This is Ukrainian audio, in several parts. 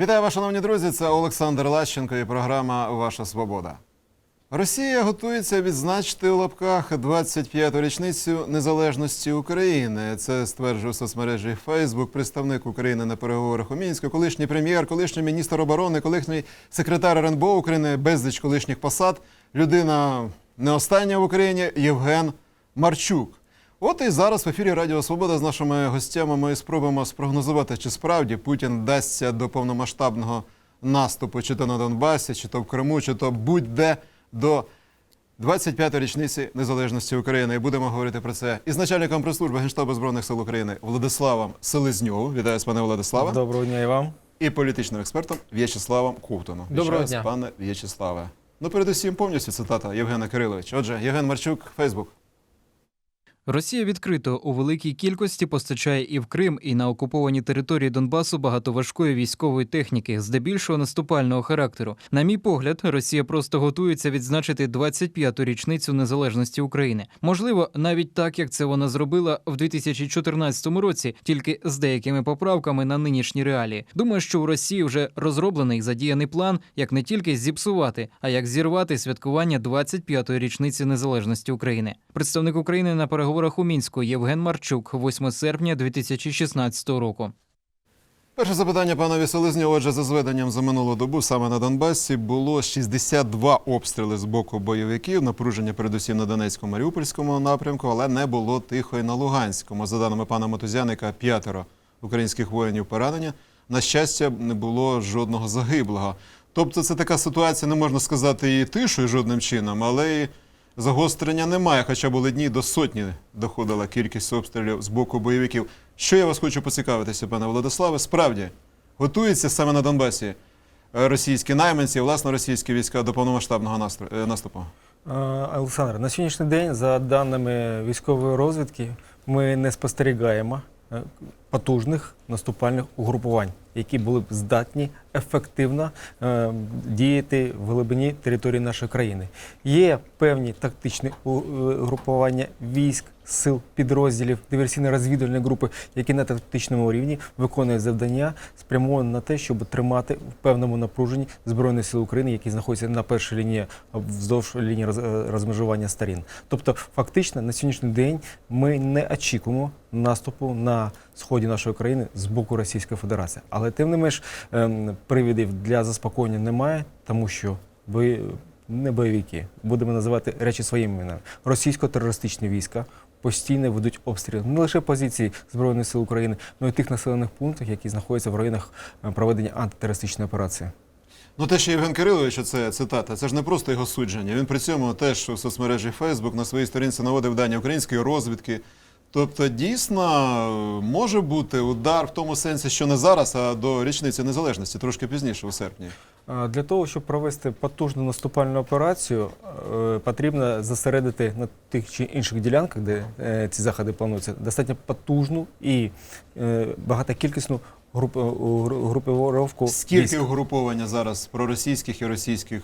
Вітаю вас, шановні друзі. Це Олександр Лащенко і програма Ваша Свобода. Росія готується відзначити у лапках 25-ту річницю незалежності України. Це стверджує в соцмережі Facebook представник України на переговорах у Мінську, колишній прем'єр, колишній міністр оборони, колишній секретар РНБО України, безліч колишніх посад. Людина не остання в Україні Євген Марчук. От і зараз в ефірі Радіо Свобода з нашими гостями ми спробуємо спрогнозувати, чи справді Путін вдасться до повномасштабного наступу, чи то на Донбасі, чи то в Криму, чи то будь-де до 25-ї річниці незалежності України. І будемо говорити про це із начальником прес-служби Генштабу збройних сил України Владиславом Селезньовим. Вітаю з пане Владиславе. Доброго дня і вам. І політичним експертом В'ячеславом Ковтуном. Доброго Вітаю дня. пане В'ячеславе. Ну, передусім повністю цитата Євгена Кириловича. Отже, Євген Марчук, Фейсбук. Росія відкрито у великій кількості постачає і в Крим, і на окуповані території Донбасу багато важкої військової техніки, здебільшого наступального характеру. На мій погляд, Росія просто готується відзначити 25-ту річницю незалежності України. Можливо, навіть так, як це вона зробила в 2014 році, тільки з деякими поправками на нинішні реалії. Думаю, що у Росії вже розроблений задіяний план, як не тільки зіпсувати, а як зірвати святкування 25-ї річниці незалежності України. Представник України на переговорах у мінську Євген Марчук, 8 серпня 2016 року. Перше запитання панові Селезньову. Отже, за зведенням за минулу добу саме на Донбасі було 62 обстріли з боку бойовиків, напруження передусім на Донецькому Маріупольському напрямку, але не було тихо і на Луганському. За даними пана Матузяника, п'ятеро українських воїнів поранення. На щастя, не було жодного загиблого. Тобто, це така ситуація, не можна сказати і тишою жодним чином, але і загострення немає. Хоча були дні до сотні доходила кількість обстрілів з боку бойовиків. Що я вас хочу поцікавитися, пане Владиславе? Справді готуються саме на Донбасі е, російські найманці, власне, російські війська до повномасштабного е, наступу. Е, Олександр, на сьогоднішній день, за даними військової розвідки, ми не спостерігаємо потужних наступальних угрупувань, які були б здатні ефективно е, діяти в глибині території нашої країни. Є певні тактичні е, угрупування військ, сил, підрозділів, диверсійно-розвідувальні групи, які на тактичному рівні виконують завдання, спрямовані на те, щоб тримати в певному напруженні Збройні Сили України, які знаходяться на першій лінії вздовж лінії е, розмежування сторін. Тобто, фактично, на сьогоднішній день ми не очікуємо наступу на сході нашої країни з боку Російської Федерації. Але тим не менш ем, привідів для заспокоєння немає, тому що ви не бойовики, будемо називати речі своїми іменами. Російсько-терористичні війська постійно ведуть обстріли не лише позицій Збройних сил України, але й тих населених пунктів, які знаходяться в районах е, проведення антитерористичної операції. Ну, те, що Євген Кирилович, це цитата, це ж не просто його судження. Він при цьому теж у соцмережі Facebook на своїй сторінці наводив дані української розвідки. Тобто, дійсно може бути удар в тому сенсі, що не зараз, а до річниці незалежності, трошки пізніше, у серпні. Для того, щоб провести потужну наступальну операцію, е, потрібно зосередити на тих чи інших ділянках, де е, ці заходи плануються, достатньо потужну і е, багатокількісну групировку Скільки військ. угруповання зараз проросійських і російських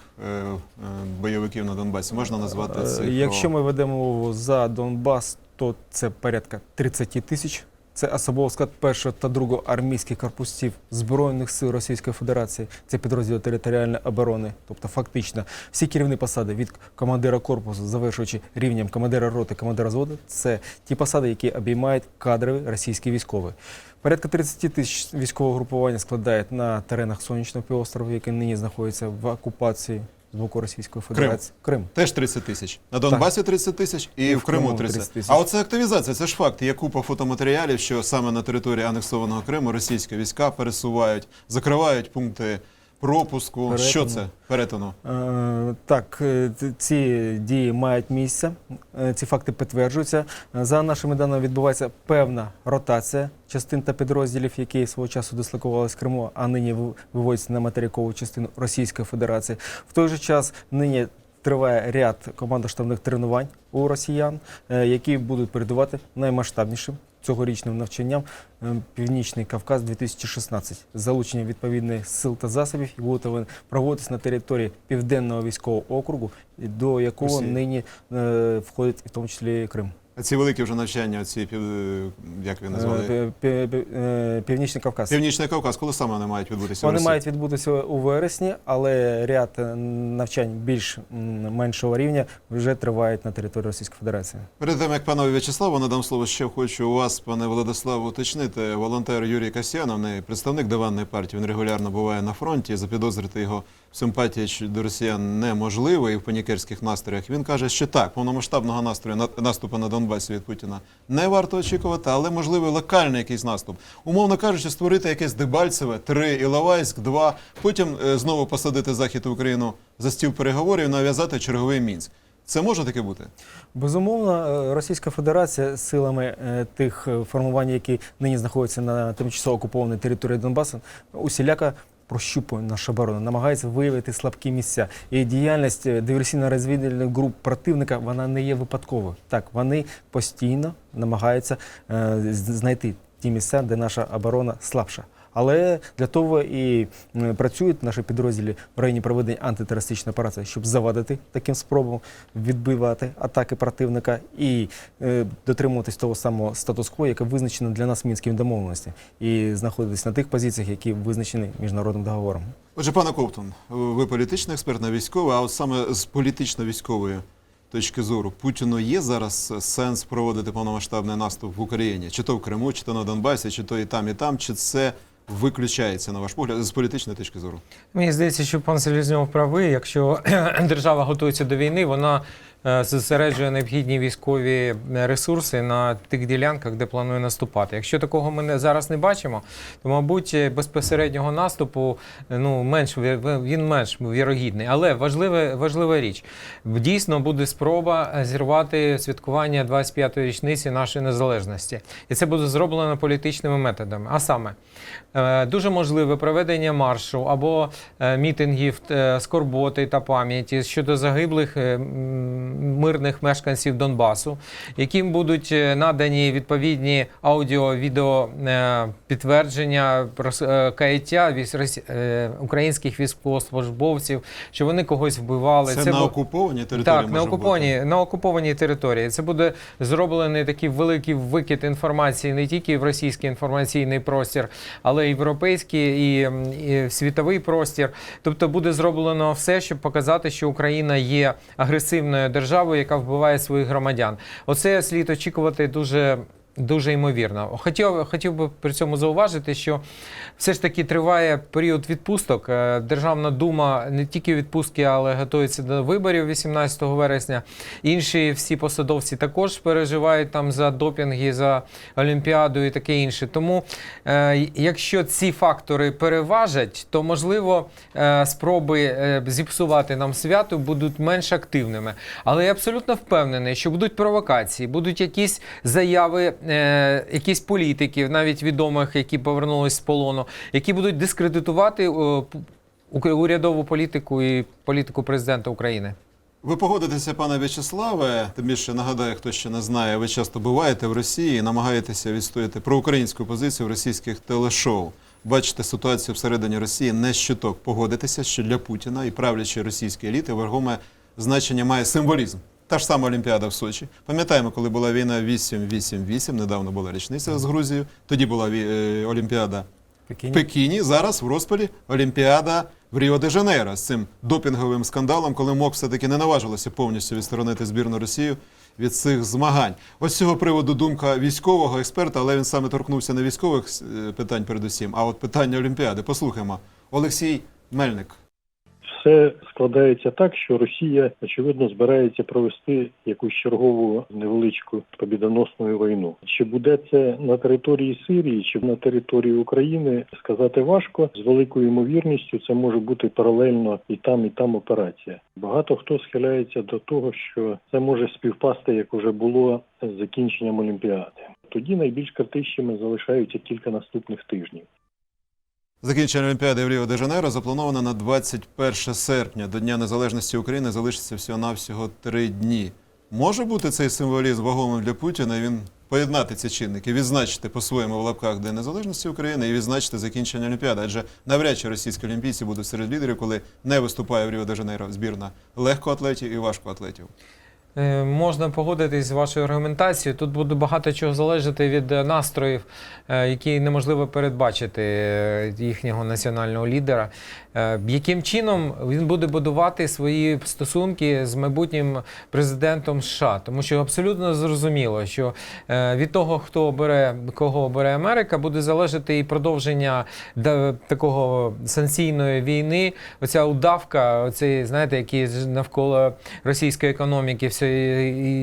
бойовиків на Донбасі можна назвати Е, цифру? Якщо ми ведемо мову за Донбас, то це порядка 30 тисяч. Це особовий склад першого та другого армійських корпусів Збройних сил Російської Федерації. Це підрозділи територіальної оборони. Тобто, фактично, всі керівні посади від командира корпусу, завершуючи рівнем командира роти, командира зводу, це ті посади, які обіймають кадрові російські військові. Порядка 30 тисяч військового групування складають на теренах сонячного півострову, який нині знаходиться в окупації з боку Російської Федерації. Крим. Теж 30 тисяч. На Донбасі 30 тисяч і, в Криму 30 тисяч. А оце активізація, це ж факт. Є купа фотоматеріалів, що саме на території анексованого Криму російські війська пересувають, закривають пункти пропуску. Перетину. Що це? Перетину. Е, Так, е, ці дії мають місце, е, ці факти підтверджуються. Е, За нашими даними відбувається певна ротація частин та підрозділів, які свого часу дислокувалися в Криму, а нині виводяться на материкову частину Російської Федерації. В той же час нині триває ряд командно-штабних тренувань у росіян, які будуть передувати наймасштабнішим цьогорічним навчанням е, Північний Кавказ 2016 з залученням відповідних сил та засобів і буде проводитись на території Південного військового округу, до якого Росія. нині е, входить в тому числі Крим. А ці великі вже навчання, ці пів... як ви назвали? Е, е, Північний Кавказ. Північний Кавказ, коли саме вони мають відбутися? Вони мають відбутися у вересні, але ряд е, навчань більш меншого рівня вже тривають на території Російської Федерації. Перед тим, як панові В'ячеславу надам слово, ще хочу у вас, пане Владиславу, уточнити. Волонтер Юрій Касьянов, не представник диванної партії, він регулярно буває на фронті. Запідозрити його щ- до росіян неможливо і в панікерських настроях. Він каже, що так, повномасштабного настрою на- наступу на Донбасі від Путіна не варто очікувати, але можливий локальний якийсь наступ. Умовно кажучи, створити якесь Дебальцеве, три Іловайськ, два, потім е, знову посадити захід Україну за стіл переговорів нав'язати черговий мінськ. Це може таке бути? Безумовно, е, Російська Федерація силами е, тих формувань, які нині знаходяться на тимчасово окупованій території Донбасу, усіляко прощупує нашу оборону, намагається виявити слабкі місця. І діяльність е, диверсійно-розвідувальних груп противника вона не є випадковою. Так, вони постійно намагаються е, знайти ті місця, де наша оборона слабша. Але для того і працюють наші підрозділи в районі проведення антитерористичної операції, щоб завадити таким спробам відбивати атаки противника і е, дотримуватись того самого статус-кво, яке визначено для нас мінськими домовленостями, і знаходитись на тих позиціях, які визначені міжнародним договором. Отже, пане Ковтун, ви політичний експерт, не військовий, а от саме з політично-військової точки зору Путіну є зараз сенс проводити повномасштабний наступ в Україні, чи то в Криму, чи то на Донбасі, чи то і там, і там, чи це виключається, на ваш погляд, з політичної точки зору? Мені здається, що пан Селезньов правий. Якщо держава готується до війни, вона зосереджує необхідні військові ресурси на тих ділянках, де планує наступати. Якщо такого ми не- зараз не бачимо, то мабуть е, безпосереднього наступу е, ну менш ві- він менш вірогідний. Але важлива, важлива річ дійсно буде спроба е, зірвати святкування 25-ї річниці нашої незалежності, і це буде зроблено політичними методами. А саме Е, Дуже можливе проведення маршу або е, мітингів е, скорботи та пам'яті щодо загиблих е, мирних мешканців Донбасу, яким будуть е, надані відповідні аудіо-відео е, підтвердження про е, каяття українських військовослужбовців, що вони когось вбивали. Це, на бу- окупованій території так, на окупованій, на окупованій території. Це буде зроблений такий великий викид інформації не тільки в російський інформаційний простір, але й європейський і, і світовий простір. Тобто буде зроблено все, щоб показати, що Україна є агресивною державою, яка вбиває своїх громадян. Оце слід очікувати дуже. Дуже ймовірно. Хотів, хотів би при цьому зауважити, що все ж таки триває період відпусток. Е, Державна дума не тільки відпустки, але готується до виборів 18 вересня. Інші всі посадовці також переживають там за допінги, за Олімпіаду і таке інше. Тому, е, якщо ці фактори переважать, то можливо е, спроби зіпсувати нам свято будуть менш активними. Але я абсолютно впевнений, що будуть провокації, будуть якісь заяви, е, якісь політиків, навіть відомих, які повернулись з полону, які будуть дискредитувати е, урядову політику і політику президента України. Ви погодитеся, пане В'ячеславе, тим більше нагадаю, хто ще не знає, ви часто буваєте в Росії і намагаєтеся відстояти проукраїнську позицію в російських телешоу. Бачите ситуацію всередині Росії не щиток. Погодитеся, що для Путіна і правлячої російської еліти вагоме значення має символізм. Та ж сама Олімпіада в Сочі. Пам'ятаємо, коли була війна 8-8-8, недавно була річниця з Грузією. Тоді була е, Олімпіада в Пекіні. Пекіні зараз в розпалі Олімпіада в Ріо де Жанейро з цим допінговим скандалом, коли МОК все-таки не наважилося повністю відсторонити збірну Росію від цих змагань. Ось з цього приводу думка військового експерта, але він саме торкнувся не військових е, питань передусім, а от питання Олімпіади. Послухаємо. Олексій Мельник. Все складається так, що Росія очевидно збирається провести якусь чергову невеличку побідоносну війну. Чи буде це на території Сирії, чи на території України, сказати важко. З великою ймовірністю це може бути паралельно і там, і там операція. Багато хто схиляється до того, що це може співпасти, як уже було з закінченням Олімпіади. Тоді найбільш критичними залишаються кілька наступних тижнів. Закінчення Олімпіади в Ріо де Жанейро заплановано на 21 серпня. До Дня Незалежності України залишиться всього-навсього три дні. Може бути цей символізм вагомим для Путіна, і він поєднати ці чинники, відзначити по-своєму в лапках День Незалежності України і відзначити закінчення Олімпіади. Адже навряд чи російські олімпійці будуть серед лідерів, коли не виступає в Ріо де Жанейро збірна легкоатлетів і важкоатлетів. Е, Можна погодитись з вашою аргументацією. Тут буде багато чого залежати від е, настроїв, е, які неможливо передбачити їхнього національного лідера. Е, Яким чином він буде будувати свої стосунки з майбутнім президентом США? Тому що абсолютно зрозуміло, що е, від того, хто обере кого обере Америка, буде залежати і продовження такого санкційної війни. Оця удавка, оцей, знаєте, які навколо російської економіки все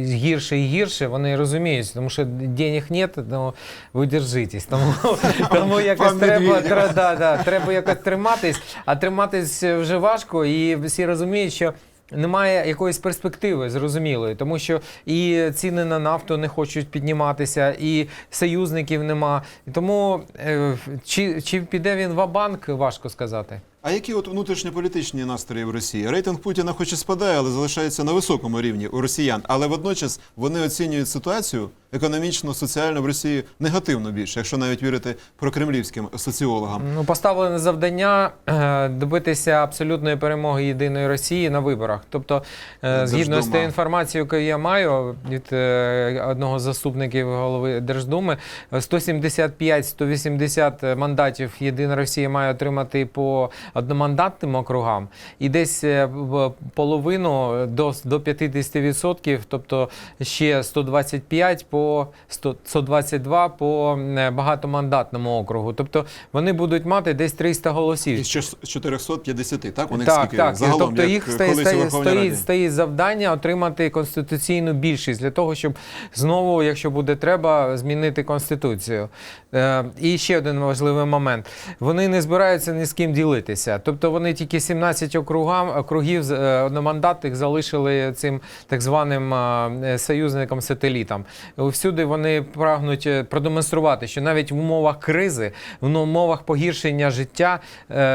гірше і гірше. Вони розуміють, тому що денег нет, ну ви держитесь. Тому, тому якось треба, треба, да, да, треба якось триматись, а триматись вже важко, і всі розуміють, що. Немає якоїсь перспективи зрозумілої, тому що і ціни на нафту не хочуть підніматися, і союзників нема. Тому е, чи, чи піде він в банк важко сказати. А які от внутрішньополітичні настрої в Росії? Рейтинг Путіна хоч і спадає, але залишається на високому рівні у росіян. Але водночас вони оцінюють ситуацію економічно, соціально в Росії негативно більше, якщо навіть вірити прокремлівським соціологам. Ну, поставлене завдання е, добитися абсолютної перемоги єдиної Росії на виборах. Тобто, е, згідно з тією інформацією, яку я маю від е, одного з заступників голови Держдуми, 175-180 мандатів Єдина Росія має отримати по одномандатним округам, і десь е, в половину до, до 50%, тобто ще 125 по 100, 122 по е, багатомандатному округу. Тобто вони будуть мати десь 300 голосів. Із чотир- 450, так? Вони Так, так. загалом, тобто як їх колись стоїть, стоїть, Верховній стоїть, стоїть завдання отримати конституційну більшість для того, щоб знову, якщо буде треба, змінити конституцію. Е, і ще один важливий момент: вони не збираються ні з ким ділитися. Тобто вони тільки 17 округам, округів е, одномандатних залишили цим так званим е, союзникам сателітам. Всюди вони прагнуть е, продемонструвати, що навіть в умовах кризи, в умовах погіршення життя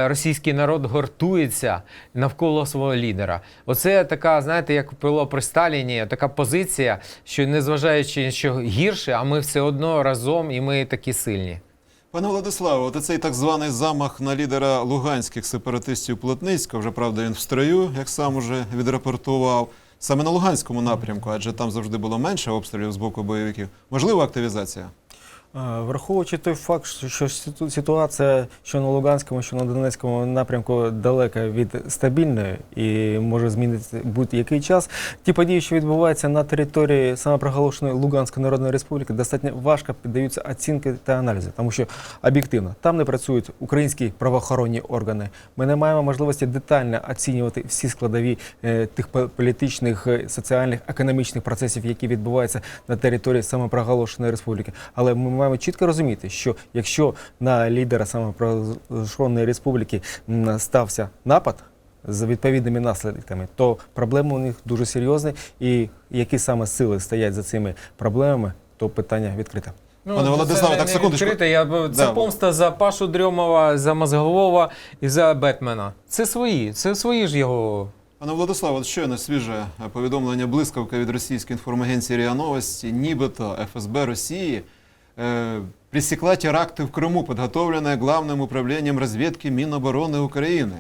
російський народ гуртується навколо свого лідера. Оце така, знаєте, як було при Сталіні, така позиція, що незважаючи, що гірше, а ми все одно разом і ми такі сильні. Пане Владиславе, от цей так званий замах на лідера луганських сепаратистів Плотницького, вже правда він в строю, як сам уже відрапортував. Саме на Луганському напрямку, адже там завжди було менше обстрілів з боку бойовиків. Можлива активізація? Е, Враховуючи той факт, що- ситуація що на Луганському, що на Донецькому напрямку далека від стабільної і може змінитися будь-який час, ті події, що відбуваються на території самопроголошеної Луганської Народної Республіки, достатньо важко піддаються оцінки та аналізи, тому що об'єктивно там не працюють українські правоохоронні органи. Ми не маємо можливості детально оцінювати всі складові е, тих політичних, е, соціальних, економічних процесів, які відбуваються на території самопроголошеної республіки. Але ми маємо чітко розуміти, що якщо на лідера самопроголошеної республіки стався напад з відповідними наслідками, то проблеми у них дуже серйозні, і які саме сили стоять за цими проблемами, то питання відкрите. Пане Владиславе, так, секундочку. відкрите. Я, це Да. помста за Пашу Дрьомова, за Мозгового і за Бетмена. Це свої, це свої ж його Пане Владиславе, щойно свіже повідомлення блискавка від російської інформагенції РІА Новості, нібито ФСБ Росії е, пресекла теракти в Криму, підготовлені Главним управлінням розвідки Міноборони України.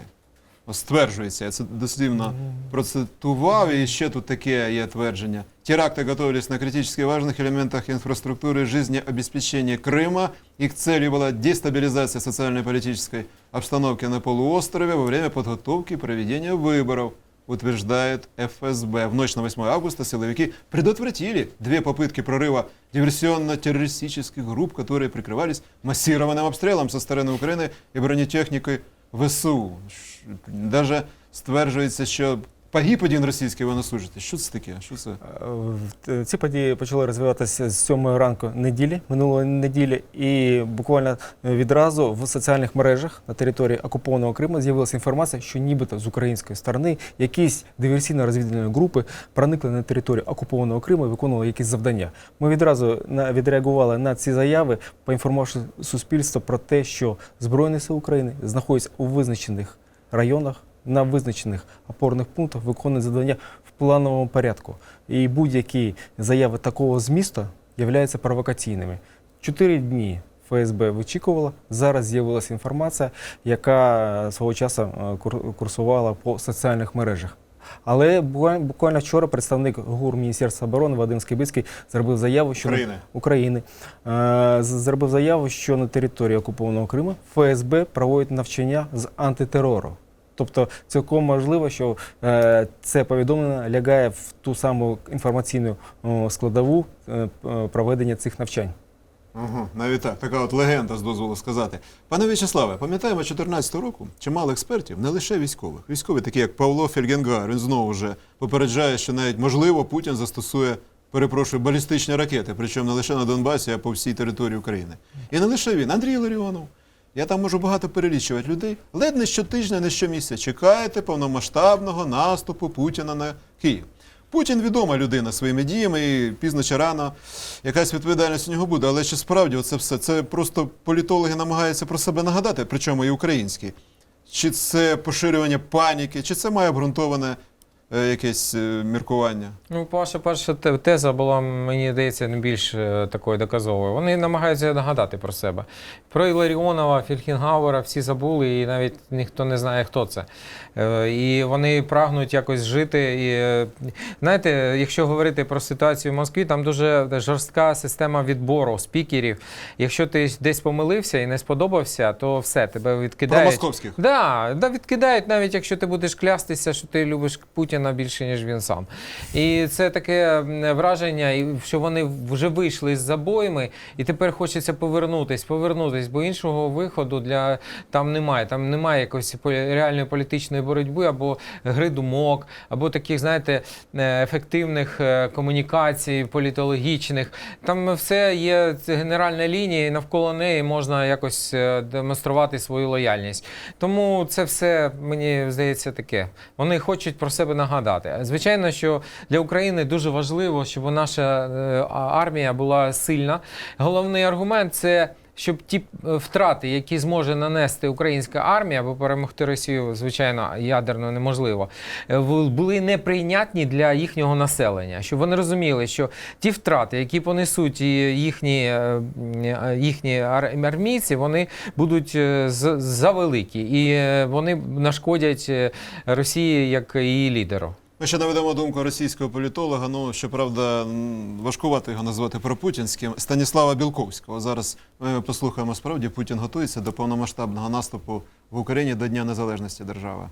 Ось стверджується, я це дослівно процитував, і ще тут таке є твердження. Теракты готовились на критически важных элементах инфраструктуры жизнеобеспечения Крыма. Их целью была дестабилизация социально-политической обстановки на полуострове во время подготовки и проведения выборов, утверждает ФСБ. В ночь на 8 августа силовики предотвратили две попытки прорыва диверсионно-террористических групп, которые прикрывались массированным обстрелом со стороны Украины и бронетехникой ВСУ. Ш- Даже стверджується, що погиб один російський военнослужитель. Що це таке? Що це? Е, Ці події почали розвиватися з 7 ранку неділі, минулої неділі, і буквально відразу в соціальних мережах на території окупованого Криму з'явилася інформація, що нібито з української сторони якісь диверсійно-розвідувальні групи проникли на територію окупованого Криму і виконували якісь завдання. Ми відразу відреагували на ці заяви, поінформувавши суспільство про те, що Збройні сили України знаходяться у визначених районах на визначених опорних пунктах виконують завдання в плановому порядку. І будь-які заяви такого змісту являються провокаційними. Чотири дні ФСБ вичікувала. Зараз з'явилася інформація, яка свого часу е, курсувала по соціальних мережах. Але буквально, буквально вчора представник ГУР Міністерства оборони Вадим Скибицький зробив заяву, що України. України е, зробив заяву, що на території окупованого Криму ФСБ проводить навчання з антитерору. Тобто цілком можливо, що е, це повідомлення лягає в ту саму інформаційну складову е, проведення цих навчань. Ага, навіть так, така от легенда з дозволу сказати. Пане В'ячеславе, пам'ятаємо 2014 року чимало експертів, не лише військових. Військові, такі як Павло Фельгенгар, він знову вже попереджає, що навіть можливо Путін застосує, перепрошую, балістичні ракети, причому не лише на Донбасі, а по всій території України. І не лише він, Андрій Ларіонов. Я там можу багато перелічувати людей. Ледь не щотижня, не щомісяця чекаєте повномасштабного наступу Путіна на Київ. Путін відома людина своїми діями, і пізно чи рано якась відповідальність у нього буде. Але чи справді це все? Це просто політологи намагаються про себе нагадати, причому і українські. Чи це поширювання паніки, чи це має обґрунтоване якесь е, міркування? Ну, перша, перша теза була, мені здається, найбільш е, такою доказовою. Вони намагаються нагадати про себе. Про Іларіонова, Фельхінгауера всі забули, і навіть ніхто не знає, хто це. Е, І вони прагнуть якось жити. І, е, знаєте, якщо говорити про ситуацію в Москві, там дуже жорстка система відбору спікерів. Якщо ти десь помилився і не сподобався, то все, тебе Про відкидають. московських. Да, да, відкидають навіть якщо ти будеш клястися, що ти любиш Путіна більше, ніж він сам. І це таке враження, що вони вже вийшли з забоями, і тепер хочеться повернутись, повернутись, бо іншого виходу для там немає. Там немає якоїсь реальної політичної боротьби або гри думок, або таких, знаєте, е, ефективних е, комунікацій, політологічних. Там все є генеральна лінія, і навколо неї можна якось е, демонструвати свою лояльність. Тому це все мені здається таке. Вони хочуть про себе нагадати. Звичайно, що для України дуже важливо, щоб наша е, армія була сильна. Головний аргумент це. Щоб ті е, втрати, які зможе нанести українська армія, бо перемогти Росію, звичайно, ядерно неможливо, е, були неприйнятні для їхнього населення. Щоб вони розуміли, що ті втрати, які понесуть їхні, е, е, їхні армійці, вони будуть завеликі і вони нашкодять Росії як її лідеру. Ми ще наведемо думку російського політолога. Ну щоправда, важкувато його назвати пропутінським Станіслава Білковського. Зараз ми послухаємо справді. Путін готується до повномасштабного наступу в Україні до Дня Незалежності держави.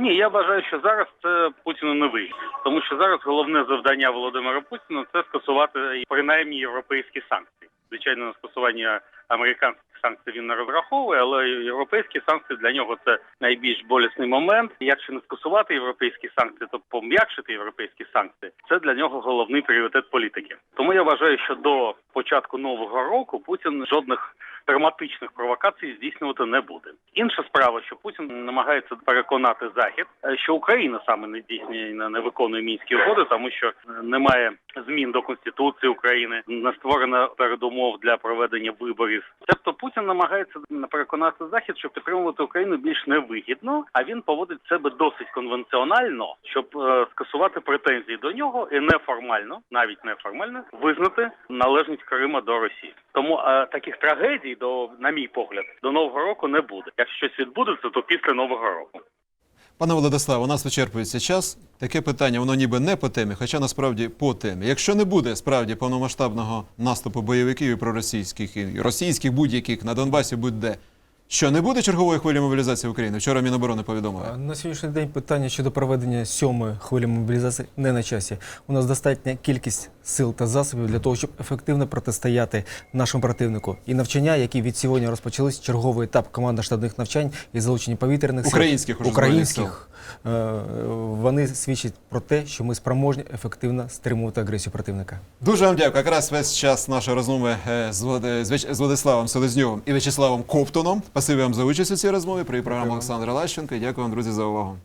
Ні, я вважаю, що зараз це Путіну не вийде, тому що зараз головне завдання Володимира Путіна це скасувати принаймні європейські санкції. Звичайно, на скасування американських санкцій він не розраховує, але європейські санкції для нього це найбільш болісний момент. Якщо не скасувати європейські санкції, то пом'якшити європейські санкції це для нього головний пріоритет політики. Тому я вважаю, що до початку нового року Путін жодних драматичних провокацій здійснювати не буде. Інша справа, що Путін намагається переконати Захід, е, що Україна саме не здійснює не виконує мінські угоди, тому що е, немає змін до конституції України, не створено передумов для проведення виборів. Тобто Путін намагається переконати Захід, що підтримувати Україну більш невигідно, а він поводить себе досить конвенціонально, щоб е, скасувати претензії до нього і неформально, навіть неформально, визнати належність Крима до Росії. Тому таких трагедій до, на мій погляд, до нового року не буде. Якщо щось відбудеться, то після нового року. Пане Владиславе, у нас вичерпується час. Таке питання, воно ніби не по темі, хоча насправді по темі. Якщо не буде справді повномасштабного наступу бойовиків і проросійських і російських будь-яких на Донбасі будь-де, що не буде чергової хвилі мобілізації України? Вчора Міноборони повідомили. На сьогоднішній день питання щодо проведення сьомої хвилі мобілізації не на часі. У нас достатня кількість сил та засобів для того, щоб ефективно протистояти нашому противнику. І навчання, які від сьогодні розпочались, черговий етап командно-штабних навчань і залучення повітряних сил Українських українських. Е, Вони свідчать про те, що ми спроможні ефективно стримувати агресію противника. Дуже вам дякую. Якраз весь час нашої розмови е, з Влад- з Владиславом Селезньовим і В'ячеславом Коптоном. Спасибі вам за участь у цій розмові. При програмі Олександра Лащенко. Дякую вам, друзі, за увагу.